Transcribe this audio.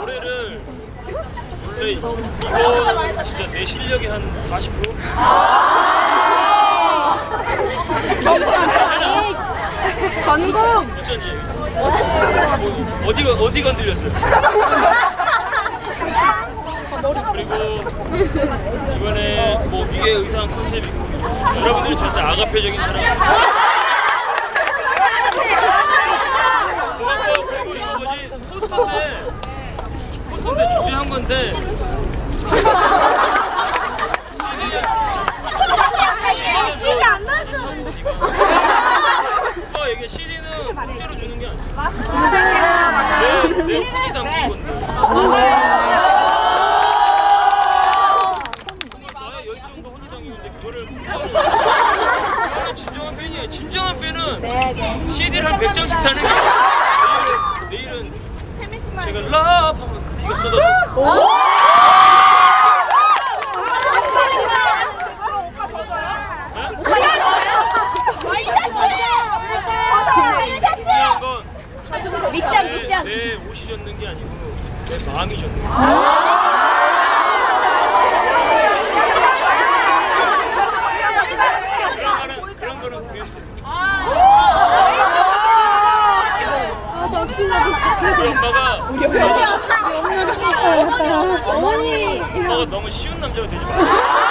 노래를 원래 이거 진짜 내 실력이 한 40%? 전공 어쩐지 어디가 어디 건드렸어요? 그리고 이번에 뭐 위에 의상 컨셉이고 여러분들이 저한테 아가페적인 사랑 고맙고 그리고 이거 뭐지 포스터인데 준비한 건데 CD는 CD는 안 나왔어. 오빠 이게 CD는 공짜로 주는 게 아니야 내, 내 손이 담긴 건데 나의 열정도 혼이 담기는데 그거를 공짜로. 나는 진정한 팬이에요. 진정한 팬은 CD를 한 100장씩 사는 게 내일은, 제가 랍 하면 네가 쏟아져 미션 내, 미션 내 옷이 젖는 게 아니고 내 마음이 젖는 거야 그런 거는 그런 거는 보여도 돼 우리 엄마가 어머니 엄마가 너무 쉬운 남자가 되지 마